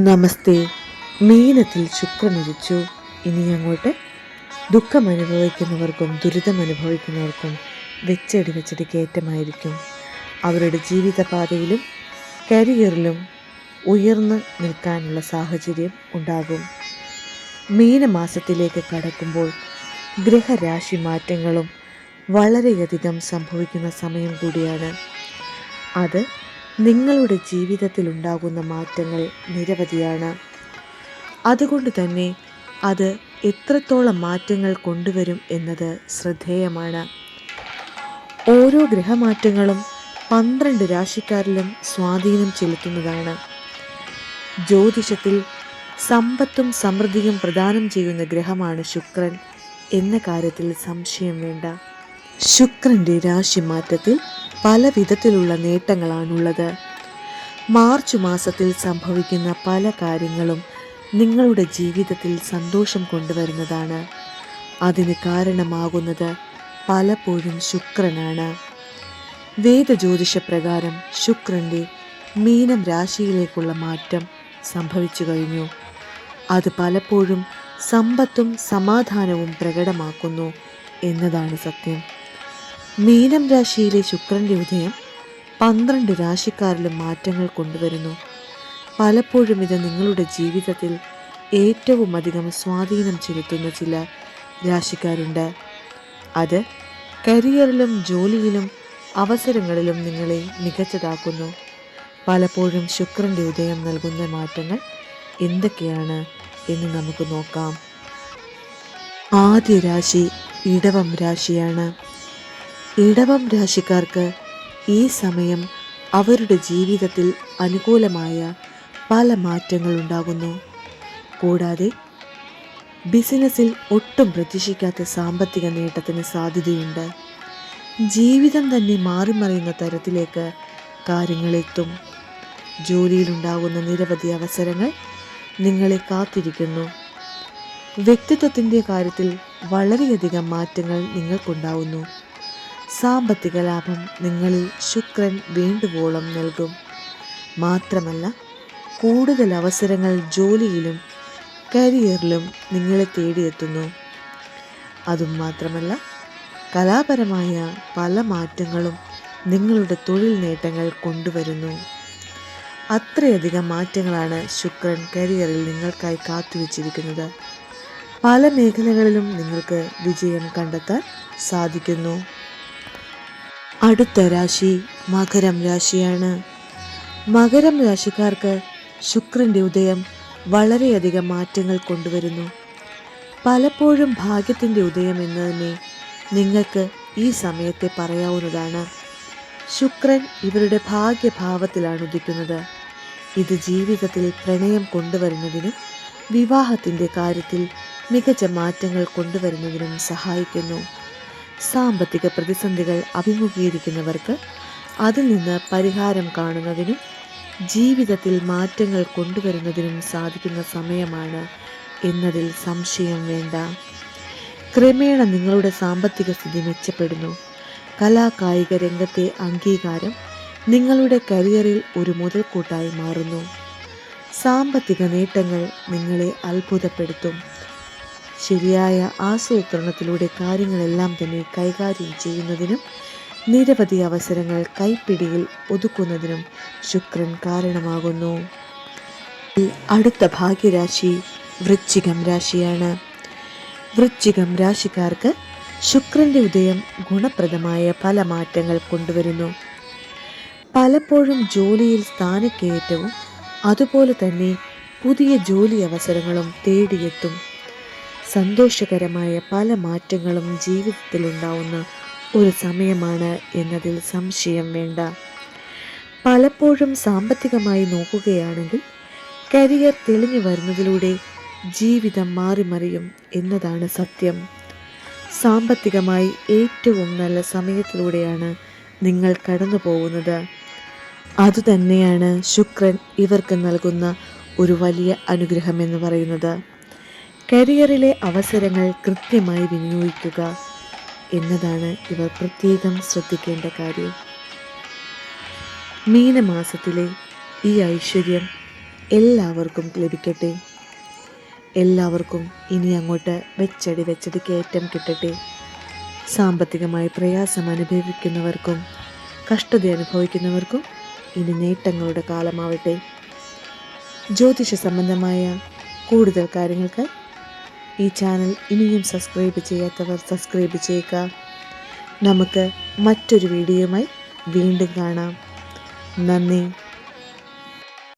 നമസ്തേ. മീനത്തിൽ ശുക്രൻ ഉദിച്ചു. ഇനി അങ്ങോട്ട് ദുഃഖം അനുഭവിക്കുന്നവർക്കും ദുരിതം അനുഭവിക്കുന്നവർക്കും വെച്ചടി വെച്ചടി കയറ്റമായിരിക്കും. അവരുടെ ജീവിതപാതയിലും കരിയറിലും ഉയർന്നു നിൽക്കാനുള്ള സാഹചര്യം ഉണ്ടാകും. മീനമാസത്തിലേക്ക് കടക്കുമ്പോൾ ഗ്രഹരാശി മാറ്റങ്ങളും വളരെയധികം സംഭവിക്കുന്ന സമയം കൂടിയാണ്. അത് നിങ്ങളുടെ ജീവിതത്തിൽ ഉണ്ടാകുന്ന മാറ്റങ്ങൾ നിരവധിയാണ്. അതുകൊണ്ട് തന്നെ അത് എത്രത്തോളം മാറ്റങ്ങൾ കൊണ്ടുവരും എന്നത് ശ്രദ്ധേയമാണ്. ഓരോ ഗ്രഹമാറ്റങ്ങളും പന്ത്രണ്ട് രാശിക്കാരിലും സ്വാധീനം ചെലുത്തുന്നതാണ്. ജ്യോതിഷത്തിൽ സമ്പത്തും സമൃദ്ധിയും പ്രദാനം ചെയ്യുന്ന ഗ്രഹമാണ് ശുക്രൻ എന്ന കാര്യത്തിൽ സംശയം വേണ്ട. ശുക്രന്റെ രാശിമാറ്റത്തിൽ പല വിധത്തിലുള്ള നേട്ടങ്ങളാണുള്ളത്. മാർച്ച് മാസത്തിൽ സംഭവിക്കുന്ന പല കാര്യങ്ങളും നിങ്ങളുടെ ജീവിതത്തിൽ സന്തോഷം കൊണ്ടുവരുന്നതാണ്. അതിന് കാരണമാകുന്നത് പലപ്പോഴും ശുക്രനാണ്. വേദജ്യോതിഷപ്രകാരം ശുക്രന്റെ മീനം രാശിയിലേക്കുള്ള മാറ്റം സംഭവിച്ചു കഴിഞ്ഞു. അത് പലപ്പോഴും സമ്പത്തും സമാധാനവും പ്രകടമാക്കുന്നു എന്നതാണ് സത്യം. മീനം രാശിയിലെ ശുക്രന്റെ ഉദയം പന്ത്രണ്ട് രാശിക്കാരിലും മാറ്റങ്ങൾ കൊണ്ടുവരുന്നു. പലപ്പോഴും ഇത് നിങ്ങളുടെ ജീവിതത്തിൽ ഏറ്റവും അധികം സ്വാധീനം ചെലുത്തുന്ന ചില രാശിക്കാരുണ്ട്. അത് കരിയറിലും ജോലിയിലും അവസരങ്ങളിലും നിങ്ങളെ മികച്ചതാക്കുന്നു. പലപ്പോഴും ശുക്രന്റെ ഉദയം നൽകുന്ന മാറ്റങ്ങൾ എന്തൊക്കെയാണ് എന്ന് നമുക്ക് നോക്കാം. ആദ്യ രാശി ഇടവം രാശിയാണ്. ഇടവം രാശിക്കാർക്ക് ഈ സമയം അവരുടെ ജീവിതത്തിൽ അനുകൂലമായ പല മാറ്റങ്ങൾ ഉണ്ടാകുന്നു. കൂടാതെ ബിസിനസ്സിൽ ഒട്ടും പ്രതീക്ഷിക്കാത്ത സാമ്പത്തിക നേട്ടത്തിന് സാധ്യതയുണ്ട്. ജീവിതം തന്നെ മാറിമറിയുന്ന തരത്തിലേക്ക് കാര്യങ്ങളെത്തും ജോലിയിലുണ്ടാകുന്ന നിരവധി അവസരങ്ങൾ നിങ്ങളെ കാത്തിരിക്കുന്നു. വ്യക്തിത്വത്തിന്റെ കാര്യത്തിൽ വളരെയധികം മാറ്റങ്ങൾ നിങ്ങൾക്കുണ്ടാവുന്നു. സാമ്പത്തിക ലാഭം നിങ്ങളിൽ ശുക്രൻ വേണ്ടുവോളം നൽകും. മാത്രമല്ല കൂടുതൽ അവസരങ്ങൾ ജോലിയിലും കരിയറിലും നിങ്ങളെ തേടിയെത്തുന്നു. അതും മാത്രമല്ല കലാപരമായ പല മാറ്റങ്ങളും നിങ്ങളുടെ തൊഴിൽ നേട്ടങ്ങൾ കൊണ്ടുവരുന്നു. അത്രയധികം മാറ്റങ്ങളാണ് ശുക്രൻ കരിയറിൽ നിങ്ങൾക്കായി കാത്തുവച്ചിരിക്കുന്നത്. പല മേഖലകളിലും നിങ്ങൾക്ക് വിജയം കണ്ടെത്താൻ സാധിക്കുന്നു. അടുത്ത രാശി മകരം രാശിയാണ്. മകരം രാശിക്കാർക്ക് ശുക്രന്റെ ഉദയം വളരെയധികം മാറ്റങ്ങൾ കൊണ്ടുവരുന്നു. പലപ്പോഴും ഭാഗ്യത്തിന്റെ ഉദയം എന്ന് തന്നെ നിങ്ങൾക്ക് ഈ സമയത്തെ പറയാവുന്നതാണ്. ശുക്രൻ ഇവരുടെ ഭാഗ്യഭാവത്തിലാണ് ഉദിക്കുന്നത്. ഇത് ജീവിതത്തിൽ പ്രണയം കൊണ്ടുവരുന്നതിനും വിവാഹത്തിന്റെ കാര്യത്തിൽ മികച്ച മാറ്റങ്ങൾ കൊണ്ടുവരുന്നതിനും സഹായിക്കുന്നു. സാമ്പത്തിക പ്രതിസന്ധികൾ അഭിമുഖീകരിക്കുന്നവർക്ക് അതിൽ നിന്ന് പരിഹാരം കാണുന്നതിനും ജീവിതത്തിൽ മാറ്റങ്ങൾ കൊണ്ടുവരുന്നതിനും സാധിക്കുന്ന സമയമാണ് എന്നതിൽ സംശയം വേണ്ട. ക്രമേണ നിങ്ങളുടെ സാമ്പത്തിക സ്ഥിതി മെച്ചപ്പെടുന്നു. കലാകായിക രംഗത്തെ അംഗീകാരം നിങ്ങളുടെ കരിയറിൽ ഒരു മുതൽക്കൂട്ടായി മാറുന്നു. സാമ്പത്തിക നേട്ടങ്ങൾ നിങ്ങളെ അത്ഭുതപ്പെടുത്തും. ശരിയായ ആസൂത്രണത്തിലൂടെ കാര്യങ്ങളെല്ലാം തന്നെ കൈകാര്യം ചെയ്യുന്നതിനും നിരവധി അവസരങ്ങൾ കൈപ്പിടിയിൽ ഒതുക്കുന്നതിനും ശുക്രൻ കാരണമാകുന്നു. അടുത്ത ഭാഗ്യരാശി വൃശ്ചികം രാശിയാണ്. വൃശ്ചികം രാശിക്കാർക്ക് ശുക്രന്റെ ഉദയം ഗുണപ്രദമായ പല മാറ്റങ്ങൾ കൊണ്ടുവരുന്നു. പലപ്പോഴും ജോലിയിൽ സ്ഥാനക്കയറ്റവും അതുപോലെ തന്നെ പുതിയ ജോലി അവസരങ്ങളും തേടിയെത്തും. സന്തോഷകരമായ പല മാറ്റങ്ങളും ജീവിതത്തിലുണ്ടാവുന്ന ഒരു സമയമാണ് എന്നതിൽ സംശയം വേണ്ട. പലപ്പോഴും സാമ്പത്തികമായി നോക്കുകയാണെങ്കിൽ കരിയർ തെളിഞ്ഞു വരുന്നതിലൂടെ ജീവിതം മാറിമറിയും എന്നതാണ് സത്യം. സാമ്പത്തികമായി ഏറ്റവും നല്ല സമയത്തിലൂടെയാണ് നിങ്ങൾ കടന്നു പോകുന്നത് അതുതന്നെയാണ് ശുക്രൻ ഇവർക്ക് നൽകുന്ന ഒരു വലിയ അനുഗ്രഹം എന്ന് പറയുന്നത്. കരിയറിലെ അവസരങ്ങൾ കൃത്യമായി വിനിയോഗിക്കുക എന്നതാണ് ഇവർ പ്രത്യേകം ശ്രദ്ധിക്കേണ്ട കാര്യം. മീനമാസത്തിലെ ഈ ഐശ്വര്യം എല്ലാവർക്കും ലഭിക്കട്ടെ. എല്ലാവർക്കും ഇനി അങ്ങോട്ട് വെച്ചടി വെച്ചടി കയറ്റം കിട്ടട്ടെ. സാമ്പത്തികമായി പ്രയാസം അനുഭവിക്കുന്നവർക്കും കഷ്ടത അനുഭവിക്കുന്നവർക്കും ഇനി നേട്ടങ്ങളുടെ കാലമാവട്ടെ. ജ്യോതിഷ സംബന്ധമായ കൂടുതൽ കാര്യങ്ങൾക്ക് ഈ ചാനൽ ഇനിയും സബ്സ്ക്രൈബ് ചെയ്യാത്തവർ സബ്സ്ക്രൈബ് ചെയ്യുക. നമുക്ക് മറ്റൊരു വീഡിയോയുമായി വീണ്ടും കാണാം. നന്ദി.